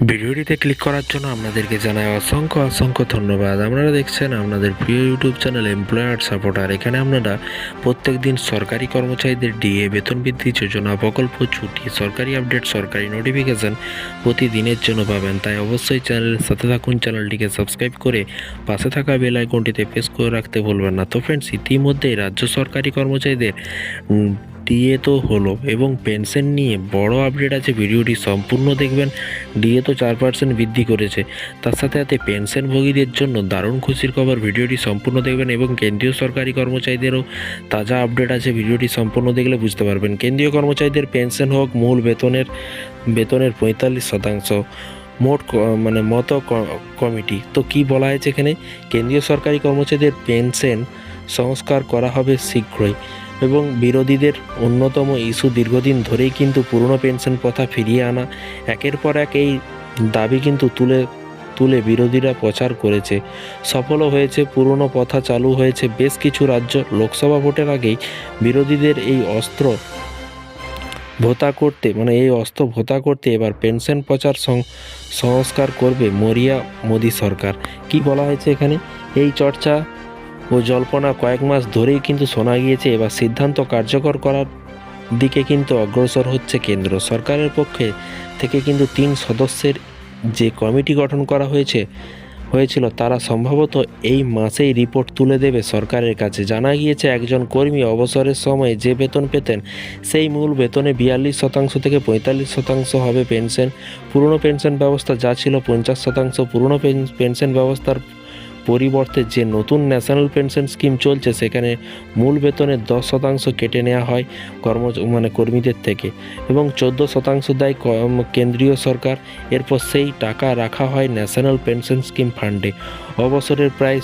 ভিডিওটিতে ক্লিক করার জন্য আপনাদেরকে জানাই অসংখ্য অসংখ্য ধন্যবাদ। আপনারা দেখছেন আপনাদের প্রিয় ইউটিউব চ্যানেল এমপ্লয়ার সাপোর্টার এখানে আপনারা প্রত্যেক দিন সরকারি কর্মচারীদের ডিএ বেতন বৃদ্ধি, যোজনা প্রকল্প, ছুটি, সরকারি আপডেট সরকারি নোটিফিকেশন প্রতিদিনের জন্য পাবেন। তাই অবশ্যই চ্যানেলের সাথে থাকুন চ্যানেলটিকে সাবস্ক্রাইব করে পাশে থাকা বেল আইকনটিতে প্রেস করে রাখতে ভুলবেন না। তো ফ্রেন্ডস ইতিমধ্যেই রাজ্য সরকারি কর্মচারীদের ডিএ তো হলো এবং পেনশন নিয়ে বড় আপডেট আছে, ভিডিওটি সম্পূর্ণ দেখবেন ডিএ তো চার পার্সেন্ট বৃদ্ধি করেছে। তার সাথে সাথে পেনশনভোগীদের জন্য দারুণ খুশির খবর, ভিডিওটি সম্পূর্ণ দেখবেন এবং কেন্দ্রীয় সরকারি কর্মচারীদেরও তাজা আপডেট আছে, ভিডিওটি সম্পূর্ণ দেখলে বুঝতে পারবেন। কেন্দ্রীয় কর্মচারীদের পেনশন হোক, মূল বেতনের বেতনের পঁয়তাল্লিশ শতাংশ, মোট মানে মতো কমিটি। তো কি বলা হয়েছে এখানে? কেন্দ্রীয় সরকারি কর্মচারীদের পেনশন সংস্কার করা হবে শীঘ্রই। এবং বিরোধীদের অন্যতম ইস্যু দীর্ঘদিন ধরেই কিন্তু পুরনো পেনশন প্রথা ফিরিয়ে আনা। একের পর এক এই দাবি কিন্তু তুলে তুলে বিরোধীরা প্রচার করেছে। সফলও হয়েছে, পুরনো প্রথা চালু হয়েছে বেশ কিছু রাজ্য। লোকসভা ভোটের আগেই বিরোধীদের এই অস্ত্র ভোতা করতে মানে এই অস্ত্র ভোতা করতে এবার পেনশন প্রচার সংস্কার করবে মরিয়া মোদী সরকার। কি বলা হয়েছে এখানে? এই চর্চা ও জল্পনা কয়েক মাস ধরেই কিন্তু শোনা গিয়েছে, এবার সিদ্ধান্ত কার্যকর করার দিকে কিন্তু অগ্রসর হচ্ছে কেন্দ্র সরকারের পক্ষে থেকে কিন্তু তিন সদস্যের যে কমিটি গঠন করা হয়েছে, হয়েছিল, তারা সম্ভবত এই মাসেই রিপোর্ট তুলে দেবে সরকারের কাছে। জানা গিয়েছে, একজন কর্মী অবসরের সময় যে বেতন পেতেন, সেই মূল বেতনে বিয়াল্লিশ শতাংশ থেকে পঁয়তাল্লিশ শতাংশ হবে পেনশন। পুরনো পেনশন ব্যবস্থা, যা ছিল পঞ্চাশ শতাংশ পুরনো পেন- পেনশন ব্যবস্থার পরিবর্তে যে নতুন ন্যাশনাল পেনশন স্কিম চলছে, সেখানে মূল বেতনের দশ শতাংশ কেটে নেওয়া হয় কর্ম মানে কর্মীদের থেকে এবং চোদ্দ শতাংশ দেয় কেন্দ্রীয় সরকার। এরপর সেই টাকা রাখা হয় ন্যাশনাল পেনশন স্কিম ফান্ডে। অবসরের প্রায়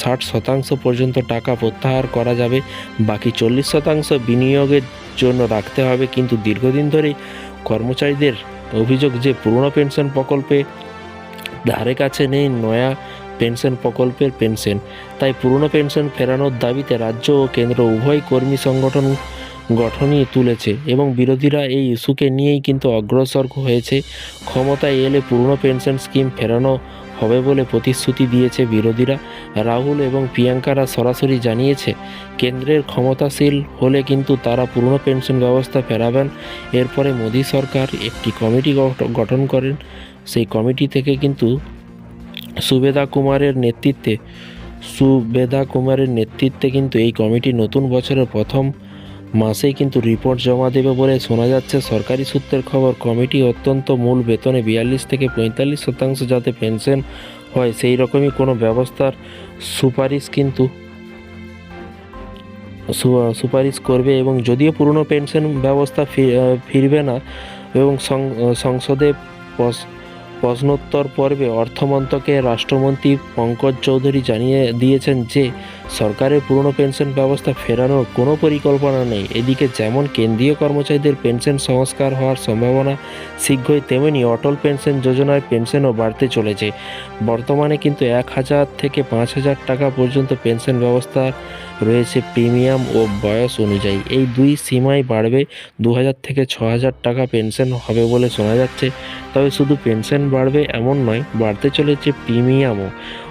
ষাট শতাংশ পর্যন্ত টাকা প্রত্যাহার করা যাবে, বাকি চল্লিশ শতাংশ বিনিয়োগের জন্য রাখতে হবে। কিন্তু দীর্ঘদিন ধরে কর্মচারীদের অভিযোগ যে পুরনো পেনশন প্রকল্পে ধারে কাছে নেই, নয়া পেনশন প্রকল্পের পেনশন। তাই পুরনো পেনশন ফেরানোর দাবিতে রাজ্য ও কেন্দ্র উভয় কর্মী সংগঠন গঠনই তুলেছে এবং বিরোধীরা এই ইস্যুকে নিয়েই কিন্তু অগ্রসর হয়েছে। ক্ষমতায় এলে পুরনো পেনশন স্কিম ফেরানো হবে বলে প্রতিশ্রুতি দিয়েছে বিরোধীরা। রাহুল এবং প্রিয়াঙ্কারা সরাসরি জানিয়েছে, কেন্দ্রের ক্ষমতাশীল হলে কিন্তু তারা পুরনো পেনশন ব্যবস্থা ফেরাবেন। এরপরে মোদী সরকার একটি কমিটি গঠ- গঠন করেন। সেই কমিটি থেকে কিন্তু সুবেদা কুমারের নেতৃত্বে, সুবেদা কুমারের নেতৃত্বে কিন্তু এই কমিটি নতুন বছরের প্রথম মাসেই কিন্তু রিপোর্ট জমা দেবে বলে শোনা যাচ্ছে। সরকারি সূত্রের খবর, কমিটি অত্যন্ত মূল বেতনে বিয়াল্লিশ থেকে পঁয়তাল্লিশ শতাংশ যাতে পেনশন হয়, সেই রকমই কোনো ব্যবস্থার সুপারিশ কিন্তু সুপারিশ করবে এবং যদিও পুরনো পেনশন ব্যবস্থা ফিরবে না এবং সংসদে প্রশ্নোত্তর পর্বে অর্থমন্ত্রকের রাষ্ট্রমন্ত্রী পঙ্কজ চৌধুরী জানিয়ে দিয়েছেন যে সরকারের পুরনো পেনশন ব্যবস্থা ফেরানোর কোনো পরিকল্পনা নেই। এদিকে যেমন কেন্দ্রীয় কর্মচারীদের পেনশন সংস্কার হওয়ার সম্ভাবনা, শীঘ্রই তেমনি অটল পেনশন যোজনায় পেনশনও বাড়তে চলেছে। বর্তমানে কিন্তু এক হাজার থেকে পাঁচ হাজার টাকা পর্যন্ত পেনশন ব্যবস্থা রয়েছে প্রিমিয়াম ও বয়স অনুযায়ী। এই দুই সীমাই বাড়বে দু হাজার থেকে ছ হাজার টাকা পেনশন হবে বলে শোনা যাচ্ছে। তবে শুধু পেনশন বাড়বে এমন নয়, বাড়তে চলেছে প্রিমিয়ামও।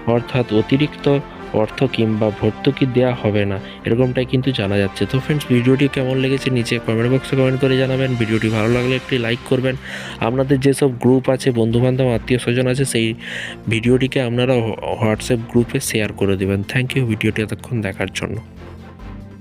অর্থাৎ অতিরিক্ত অর্থ কিংবা ভর্তুকি দেওয়া হবে না। এরকমটাই কিন্তু জানা যাচ্ছে। তো ফ্রেন্ডস ভিডিওটি কেমন লেগেছে নিচে কমেন্ট বক্সে কমেন্ট করে জানাবেন। ভিডিওটি ভালো লাগলে একটি লাইক করবেন। আপনাদের যেসব গ্রুপ আছে, বন্ধুবান্ধব আত্মীয় স্বজন আছে, সেই ভিডিওটিকে আপনারা হোয়াটসঅ্যাপ গ্রুপে শেয়ার করে দেবেন। থ্যাংক ইউ ভিডিওটি এতক্ষণ দেখার জন্য।